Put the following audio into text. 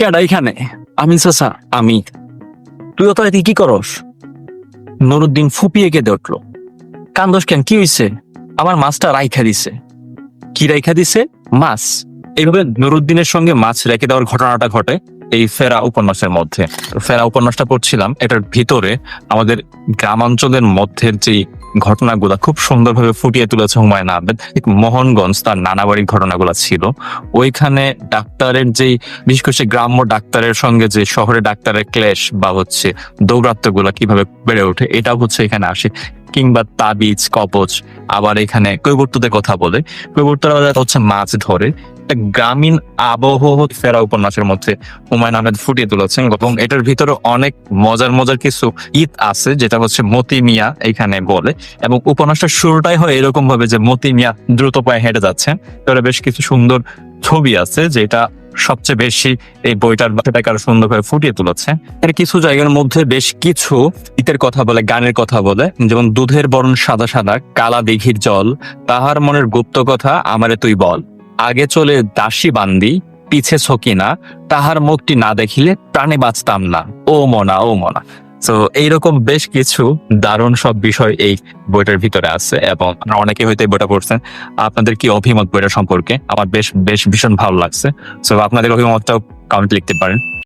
কেডা এখানে? আমি চাচা, আমি। তুই তো এদিকে কি করস? নুরুদ্দিন ফুপিয়ে কেঁদে উঠল। কান্দোস কেন? কি হইছে? আমার মাছটা রাইখা দিছে। কি রাইখা দিছে? মাছ। এইভাবে নুরুদ্দিনের সঙ্গে মাছ রেখে দেওয়ার ঘটনাটা ঘটে এই ফেরা উপন্যাসের মধ্যে। ফেরা উপন্যাসটা পড়ছিলাম, এটার ভিতরে আমাদের গ্রামাঞ্চলের মধ্যে যে ঘটনাগুলা খুব সুন্দরভাবে ফুটিয়ে তুলেছে হুমায়ুন আহমেদ। ঠিক মোহনগঞ্জ তার নানা বাড়ির ঘটনাগুলা ছিল। ওইখানে ডাক্তারের যেই, বিশেষ করে গ্রাম্য ডাক্তারের সঙ্গে যে শহরে ডাক্তারের ক্লেশ বা হচ্ছে দৌরাত্ম্যগুলা কীভাবে বেড়ে ওঠে, এটাও হচ্ছে এখানে আসে। কিংবা তাবিজ, কবচ, আবার এখানে কৈবর্তদের কথা বলে। কৈবর্তরা হচ্ছে মাছ ধরে। একটা গ্রামীণ আবহ ফেরা উপন্যাসের মধ্যে হুমায়ুন আহমেদ ফুটিয়ে তুলেছেন এবং এটার ভিতরে অনেক মজার মজার কিছু ঈদ আছে, যেটা হচ্ছে মতি মিয়া এখানে বলে। এবং উপন্যাসটার শুরুটাই হয় এরকম ভাবে যে মতি মিয়া দ্রুত পায়ে হেঁটে যাচ্ছেন। এবারে বেশ কিছু সুন্দর ছবি আছে, যেটা সবচেয়ে বেশি এই বইটার বাসাটাকে আরও সুন্দরভাবে ফুটিয়ে তুলেছে। এর কিছু জায়গার মধ্যে বেশ কিছু ঈদের কথা বলে, গানের কথা বলে। যেমন, দুধের বরণ সাদা সাদা, কালা দিঘির জল, তাহার মনের গুপ্ত কথা আমারে তুই বল। আগে চলে দাসী বান্দি, পিছে ছকিনা তাহার মুখটি না দেখিলে প্রাণে বাঁচতাম না। ও মনা ও মনা। তো এইরকম বেশ কিছু দারুণ সব বিষয় এই বইটার ভিতরে আছে এবং অনেকে হয়তো বইটা পড়ছেন। আপনাদের কি অভিমত বইটা সম্পর্কে? আমার বেশ বেশ ভীষণ ভালো লাগছে। তো আপনাদের অভিমতটাও কমেন্ট লিখতে পারেন।